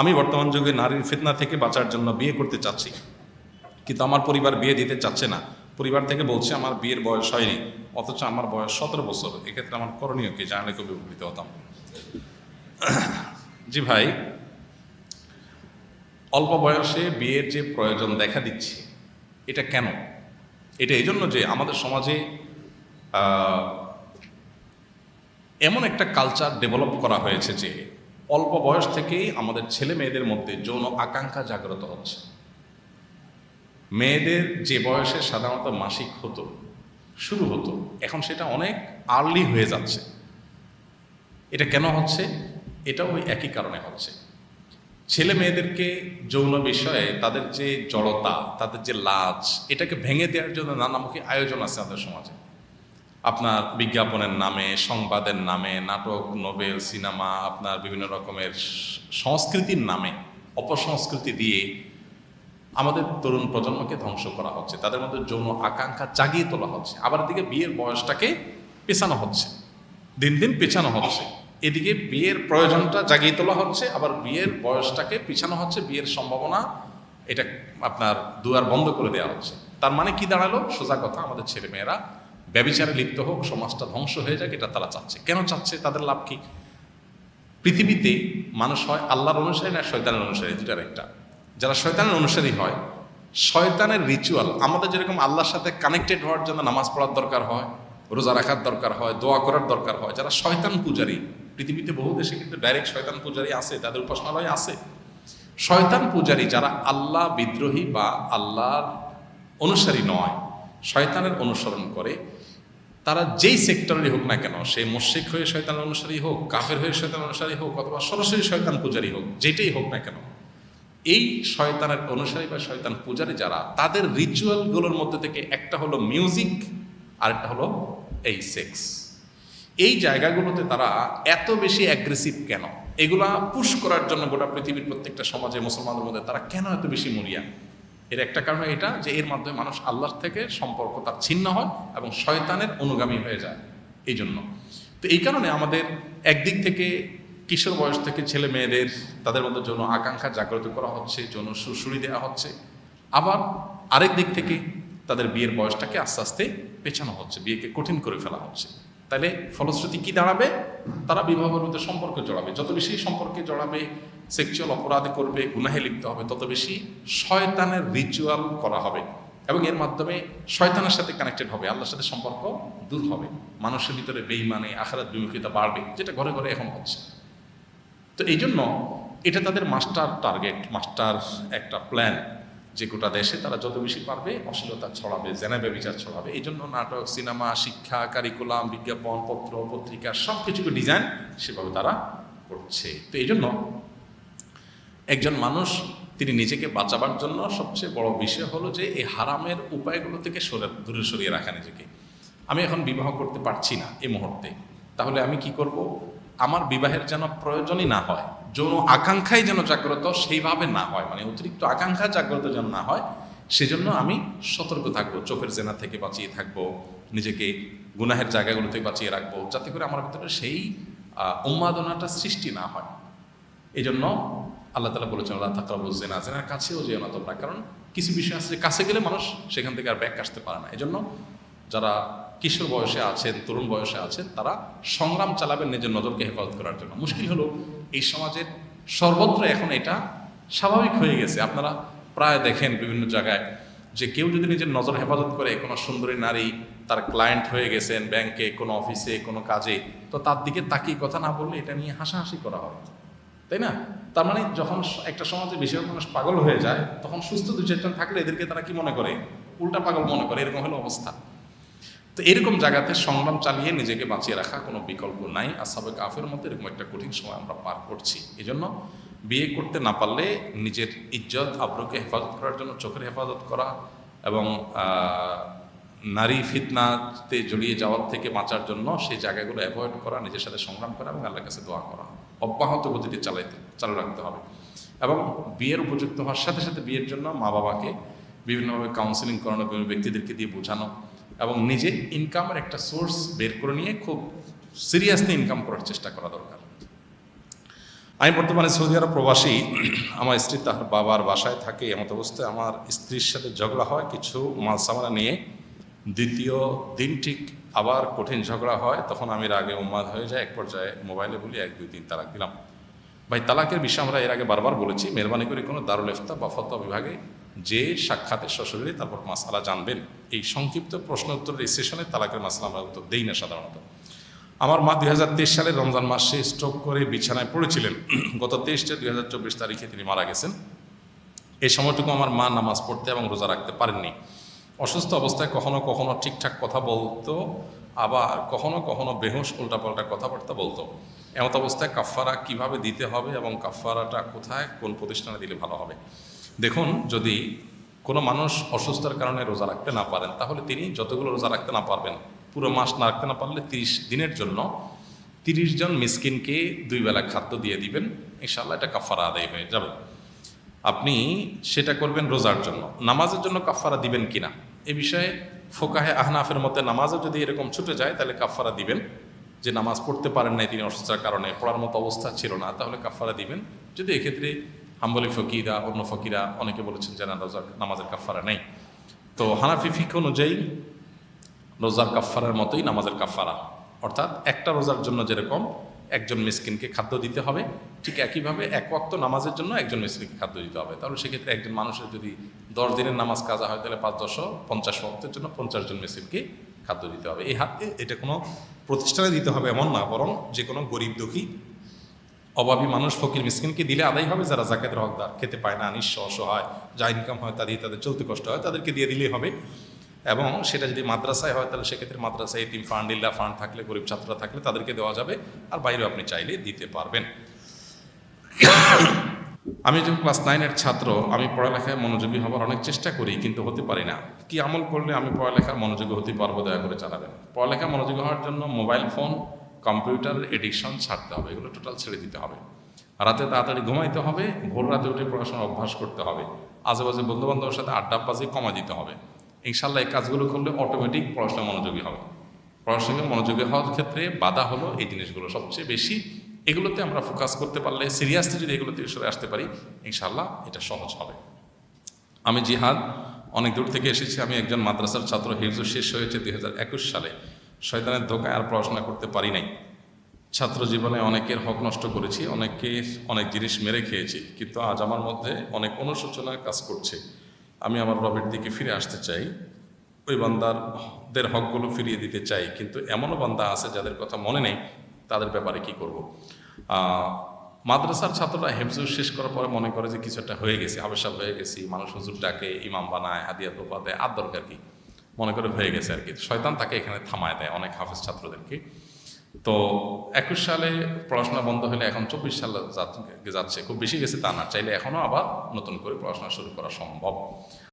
আমি বর্তমান যুগে নারীর ফিতনা থেকে বাঁচার জন্য বিয়ে করতে চাচ্ছি। কিন্তু আমার পরিবার বিয়ে দিতে চাচ্ছে না। পরিবার থেকে বলছে, আমার বিয়ের বয়স হয়নি, অথচ আমার বয়স সতেরো বছর। এক্ষেত্রে আমার করণীয় কি? জানলে খুবই উপকৃত হতাম। জি ভাই, অল্প বয়সে বিয়ের যে প্রয়োজন দেখা দিচ্ছে, এটা কেন? এটা এই জন্য যে আমাদের সমাজে এমন একটা কালচার ডেভেলপ করা হয়েছে যে অল্প বয়স থেকেই আমাদের ছেলে মেয়েদের মধ্যে যৌন আকাঙ্ক্ষা জাগ্রত হচ্ছে। মেয়েদের যে বয়সে সাধারণত মাসিক হতো, শুরু হতো, এখন সেটা অনেক আর্লি হয়ে যাচ্ছে। এটা কেন হচ্ছে? এটাও ওই একই কারণে হচ্ছে। ছেলে মেয়েদেরকে যৌন বিষয়ে তাদের যে জড়তা, তাদের যে লাজ, এটাকে ভেঙে দেওয়ার জন্য নানামুখী আয়োজন আছে আমাদের সমাজে। আপনার বিজ্ঞাপনের নামে, সংবাদের নামে, নাটক, নোবেল, সিনেমা, আপনার বিভিন্ন রকমের সংস্কৃতির নামে, অপসংস্কৃতি দিয়ে আমাদের তরুণ প্রজন্মকে ধ্বংস করা হচ্ছে। তাদের মধ্যে যৌন আকাঙ্ক্ষা জাগিয়ে তোলা হচ্ছে। আবার দিকে বিয়ের বয়সটাকে পেছানো হচ্ছে। দিন দিন পেছানো হচ্ছে। এদিকে বিয়ের প্রয়োজনটা জাগিয়ে তোলা হচ্ছে। আবার বিয়ের বয়সটাকে পিছানো হচ্ছে। বিয়ের সম্ভাবনা এটা আপনার দুয়ার বন্ধ করে দেওয়া হচ্ছে। তার মানে কি দাঁড়াল? সোজা কথা, আমাদের ছেলেমেয়েরা ব্যবিচারে লিপ্ত হোক, সমাজটা ধ্বংস হয়ে যাক, এটা তারা চাচ্ছে। কেন চাচ্ছে? তাদের লাভ কি? পৃথিবীতে মানুষ হয় আল্লাহর অনুসারী না শয়তানের অনুসারী দুটার একটা। যারা শয়তানের অনুসারী হয়, শয়তানের রিচুয়াল আমাদের যেরকম আল্লাহর সাথে কানেক্টেড হওয়ার জন্য নামাজ পড়ার দরকার হয়, রোজা রাখার দরকার হয়, দোয়া করার দরকার হয়, যারা শয়তান পূজারী, পৃথিবীতে বহু দেশে কিন্তু ডাইরেক্ট শয়তান পূজারী আছে, তাদের উপাসনালয় আছে। শয়তান পূজারী যারা আল্লাহ বিদ্রোহী বা আল্লাহর অনুসারী নয় শয়তানের অনুসরণ করে, তারা যেই সেক্টরেরই হোক না কেন, সে মুশরিক হয়ে শয়তান অনুসারী হোক, কাফের হয়ে শয়তান অনুসারী হোক, অথবা সরাসরি শয়তান পূজারী হোক, যেটাই হোক না কেন, এই শয়তানের অনুসারী বা শয়তান পূজারী যারা, তাদের রিচুয়ালগুলোর মধ্যে থেকে একটা হলো মিউজিক আর একটা হলো এই সেক্স এই জায়গাগুলোতে তারা এত বেশি অ্যাগ্রেসিভ কেন? এগুলা পুশ করার জন্য গোটা পৃথিবীর প্রত্যেকটা সমাজে মুসলমানদের মধ্যে তারা কেন এত বেশি মরিয়া এর একটা কারণ এটা যে এর মাধ্যমে মানুষ আল্লাহর থেকে সম্পর্ক তার ছিন্ন হয় এবং শয়তানের অনুগামী হয়ে যায় এই জন্য তো এই কারণে আমাদের একদিক থেকে কিশোর বয়স থেকে ছেলে মেয়েদের তাদের মধ্যে যৌন আকাঙ্ক্ষা জাগ্রত করা হচ্ছে, যৌন সুশুরি দেওয়া হচ্ছে। আবার আরেক দিক থেকে তাদের বিয়ের বয়সটাকে আস্তে আস্তে পেছানো হচ্ছে, বিয়েকে কঠিন করে ফেলা হচ্ছে। তাহলে ফলশ্রুতি কি দাঁড়াবে? তারা বিবাহের মধ্যে সম্পর্ক জড়াবে। যত বেশি সম্পর্কে জড়াবে সেক্সুয়াল অপরাধ করবে, গুনাহে লিপ্ত হবে, তত বেশি শয়তানের রিচুয়াল করা হবে। এবং এর মাধ্যমে শয়তানের সাথে কানেক্টেড হবে, আল্লাহর সাথে সম্পর্ক দূর হবে। মানুষের ভিতরে বেইমানে আখারাত বিমুখিতা বাড়বে, যেটা ঘরে ঘরে এখন হচ্ছে। তো এই জন্য এটা তাদের মাস্টার টার্গেট মাস্টার একটা প্ল্যান যে গোটা দেশে তারা যত বেশি পারবে অশ্লীলতা ছড়াবে, জেনাবে বিচার ছড়াবে। এই জন্য নাটক, সিনেমা, শিক্ষা কারিকুলাম বিজ্ঞাপন, পত্র, পত্রিকা সব কিছুকে ডিজাইন সেভাবে তারা করছে। তো এই জন্য একজন মানুষ, তিনি নিজেকে বাঁচাবার জন্য সবচেয়ে বড় বিষয় হলো যে এই হারামের উপায়গুলো থেকে সরে, দূরে সরিয়ে রাখা নিজেকে। আমি এখন বিবাহ করতে পারছি না এই মুহূর্তে। তাহলে আমি কি করব? আমার বিবাহের যেন প্রয়োজনই না হয় যৌন আকাঙ্ক্ষাই যেন জাগ্রত, সেইভাবে না হয়। মানে অতিরিক্ত আকাঙ্ক্ষা জাগ্রত যেন না হয়, সেজন্য আমি সতর্ক থাকব, চোখের জেনা থেকে বাঁচিয়ে থাকব, নিজেকে গুনাহের জায়গাগুলো থেকে বাঁচিয়ে রাখব, যাতে করে আমার ভিতরে সেই উন্মাদনাটা সৃষ্টি না হয়। এই জন্য আল্লাহ তালা বলেছেন আল্লাহ তাকরাবু জেনা জেনার কাছেও যেও না তোমরা, কারণ কিছু বিষয় আছে যে কাছে গেলে মানুষ সেখান থেকে আর ব্যাক আসতে পারে না। এই জন্য যারা কিশোর বয়সে আছেন, তরুণ বয়সে আছেন, তারা সংগ্রাম চালাবেন নিজের নজরকে হেফাজত করার জন্য। মুশকিল হলো এই সমাজের সর্বত্র এখন এটা স্বাভাবিক হয়ে গেছে। আপনারা প্রায় দেখেন বিভিন্ন জায়গায় যে কেউ যদি নিজের নজর হেফাজত করে কোনো সুন্দরী নারী তার ক্লায়েন্ট হয়ে গেছেন ব্যাংকে কোনো অফিসে কোনো কাজে, তো তার দিকে তাকিয়ে কথা না বললে এটা নিয়ে হাসাহাসি করা হয়। তাই না? তার মানে যখন একটা সমাজে বেশিরভাগ মানুষ পাগল হয়ে যায়, তখন সুস্থ দু চারজন থাকলে এদেরকে তারা কি মনে করে? উল্টা পাগল মনে করে, এরকম হলো অবস্থা। তো এরকম জায়গাতে সংগ্রাম চালিয়ে নিজেকে বাঁচিয়ে রাখা কোনো বিকল্প নাই। আর আসাবে কাফের মধ্যে এরকম একটা কঠিন সময় আমরা পার করছি। এই জন্য বিয়ে করতে না পারলে নিজের ইজ্জত, আব্রুকে হেফাজত করার জন্য চোখের হেফাজত করা এবং নারী ফিতনাতে জড়িয়ে যাওয়ার থেকে বাঁচার জন্য সেই জায়গাগুলো অ্যাভয়েড করা, নিজের সাথে সংগ্রাম করা এবং আল্লাহর কাছে দোয়া করা। অব্যাহত গতিতে চালাইতে, চালু রাখতে হবে। এবং বিয়ের উপযুক্ত হওয়ার সাথে সাথে বিয়ের জন্য মা বাবাকে বিভিন্নভাবে কাউন্সিলিং করানো, বিভিন্ন ব্যক্তিদেরকে দিয়ে বোঝানো এবং নিজে ইনকামের একটা সোর্স বের করে নিয়ে খুব সিরিয়াসলি ইনকাম করার চেষ্টা করা দরকার। আমি বর্তমানে সৌদি আরব প্রবাসী, আমার স্ত্রী তার বাবার বাসায় থাকে, এমত অবস্থায় আমার স্ত্রীর সাথে ঝগড়া হয়, কিছু মাল সামানা নিয়ে। দ্বিতীয় দিন ঠিক আবার কঠিন ঝগড়া হয়, তখন আমি রাগে উন্মাদ হয়ে যায়, এক পর্যায়ে মোবাইলে বলি, এক, দুই, তিন তালাক দিলাম। ভাই, তালাকের বিষয়ে আমরা এর আগে বারবার বলেছি, মেহরবানি করে কোনো দারুল ইফতা বা ফতোয়া বিভাগে যে সাক্ষাতের সশরীরে তারপর মাসালা জানবেন, এই সংক্ষিপ্ত প্রশ্ন উত্তরের এই সেশনে তালাকের মাসালা আমরা উত্তর দেই না সাধারণত। আমার মা দুই হাজার তেইশ সালে রমজান মাসে স্ট্রোক করে বিছানায় পড়েছিলেন। গত তেইশ দুই হাজার চব্বিশ তারিখে তিনি মারা গেছেন। এই সময়টুকু আমার মা নামাজ পড়তে এবং রোজা রাখতে পারেননি। অসুস্থ অবস্থায় কখনো কখনো ঠিকঠাক কথা বলতো, আবার কখনো কখনো বেহুশ উল্টাপাল্টা কথাবার্তা বলতো। এমত অবস্থায় কাফারা কীভাবে দিতে হবে এবং কাফারাটা কোথায়, কোন প্রতিষ্ঠানে দিলে ভালো হবে? দেখুন, যদি কোনো মানুষ অসুস্থতার কারণে রোজা রাখতে না পারেন, তাহলে তিনি যতগুলো রোজা রাখতে না পারবেন, পুরো মাস না রাখতে না পারলে তিরিশ দিনের জন্য তিরিশ জন মিসকিনকে দুই বেলা খাদ্য দিয়ে দিবেন ইনশাল্লাহ এটা কাফারা আদায় হয়ে যাবে। আপনি সেটা করবেন রোজার জন্য। নামাজের জন্য কাফারা দিবেন কিনা? এ বিষয়ে ফোকাহে আহনাফের মতে নামাজও যদি এরকম ছুটে যায়, তাহলে কাফারা দিবেন। যে নামাজ পড়তে পারেন নাই তিনি অসুস্থতার কারণে, পড়ার মতো অবস্থা ছিল না, তাহলে কাফারা দিবেন। যদি এক্ষেত্রে হাম্বলি ফকিরা, অন্য ফকিরা অনেকে বলেছেন যে না, রোজার নামাজের কাফারা নেই। তো হানাফি ফিক অনুযায়ী রোজার কাফারার মতোই নামাজের কাফারা অর্থাৎ একটা রোজার জন্য যেরকম একজন মিসকিনকে খাদ্য দিতে হবে, ঠিক একইভাবে এক ওয়াক্ত নামাজের জন্য একজন মিসকিনকে খাদ্য দিতে হবে। তাহলে সেক্ষেত্রে একজন মানুষের যদি দশ দিনের নামাজ কাজা হয়, তাহলে পাঁচ দশ পঞ্চাশ ওয়াক্তের জন্য পঞ্চাশ জন মিসকিনকে খাদ্য দিতে হবে। এই হাতে এটা কোনো প্রতিষ্ঠানে দিতে হবে এমন না, বরং যে কোনো গরিব দুঃখী অভাবী মানুষ ফকির মিসকিনকে দিলে আদায় হবে, যারা জাকাতের হকদার। খেতে পায় না, নিঃস্ব, অসহায়, যা ইনকাম হয় তাদের তাদের চলতে কষ্ট হয়, তাদেরকে দিয়ে দিলেই হবে। এবং সেটা যদি মাদ্রাসায় হয়, তাহলে সেক্ষেত্রে মাদ্রাসায় এটিম ফান্ড ইল্লা ফান্ড থাকলে, গরিব ছাত্ররা থাকলে তাদেরকে দেওয়া যাবে, আর বাইরেও আপনি চাইলে দিতে পারবেন। আমি যখন ক্লাস নাইনের ছাত্র, আমি পড়ালেখায় মনোযোগী হবার অনেক চেষ্টা করি, কিন্তু হতে পারি না। কি আমল করলে আমি পড়ালেখার মনোযোগী হতে পারব, দয়া করে জানাবেন। পড়ালেখা মনোযোগী হওয়ার জন্য মোবাইল ফোন কম্পিউটার এডিকশন ছাড়তে হবে, এগুলো টোটাল ছেড়ে দিতে হবে। রাতে তাড়াতাড়ি ঘুমাইতে হবে, ভোর রাতে উঠে পড়াশোনা অভ্যাস করতে হবে। আজেবাজে বন্ধু বান্ধবের সাথে আড্ডাবাজি কমা দিতে হবে। ইনশাল্লাহ এই কাজগুলো করলে অটোমেটিক পড়াশোনা মনোযোগী হবে। পড়াশোনায় মনোযোগী হওয়ার ক্ষেত্রে বাধা হলো এই জিনিসগুলো সবচেয়ে বেশি। এগুলোতে আমরা ফোকাস করতে পারলে সিরিয়াসলি যদি এগুলোতে সরে আসতে পারি ইনশাল্লাহ এটা সহজ হবে। আমি জিহাদ, অনেক দূর থেকে এসেছি। আমি একজন মাদ্রাসার ছাত্র, হিফজ শেষ হয়েছে দুই হাজার একুশ সালে। শয়তানের ধোকায় আর পড়াশোনা করতে পারি নাই। ছাত্র জীবনে অনেকের হক নষ্ট করেছি অনেককে অনেক জিনিস মেরে খেয়েছি, কিন্তু আজ আমার মধ্যে অনেক অনুশোচনা কাজ করছে। আমি আমার রবের দিকে ফিরে আসতে চাই, ওই বান্দারদের হকগুলো ফিরিয়ে দিতে চাই, কিন্তু এমনও বান্দা আছে যাদের কথা মনে নেই, তাদের ব্যাপারে কি করব? মাদ্রাসার ছাত্ররা হেফজুর শেষ করার পরে মনে করে যে কিছু একটা হয়ে গেছে হাবেশাল হয়ে গেছি, মানুষ হুজুর ডাকে, ইমাম বানায়, হাদিয়া তোপা দেয়, আর দরকার কি? মনে করে হয়ে গেছে আর কি। শয়তান তাকে এখানে থামায় দেয় অনেক হাফেজ ছাত্রদেরকে। তো একুশ সালে পড়াশোনা বন্ধ হলে এখন চব্বিশ সালে যাচ্ছে, খুব বেশি গেছে তা না। চাইলে এখনও আবার নতুন করে পড়াশোনা শুরু করা সম্ভব।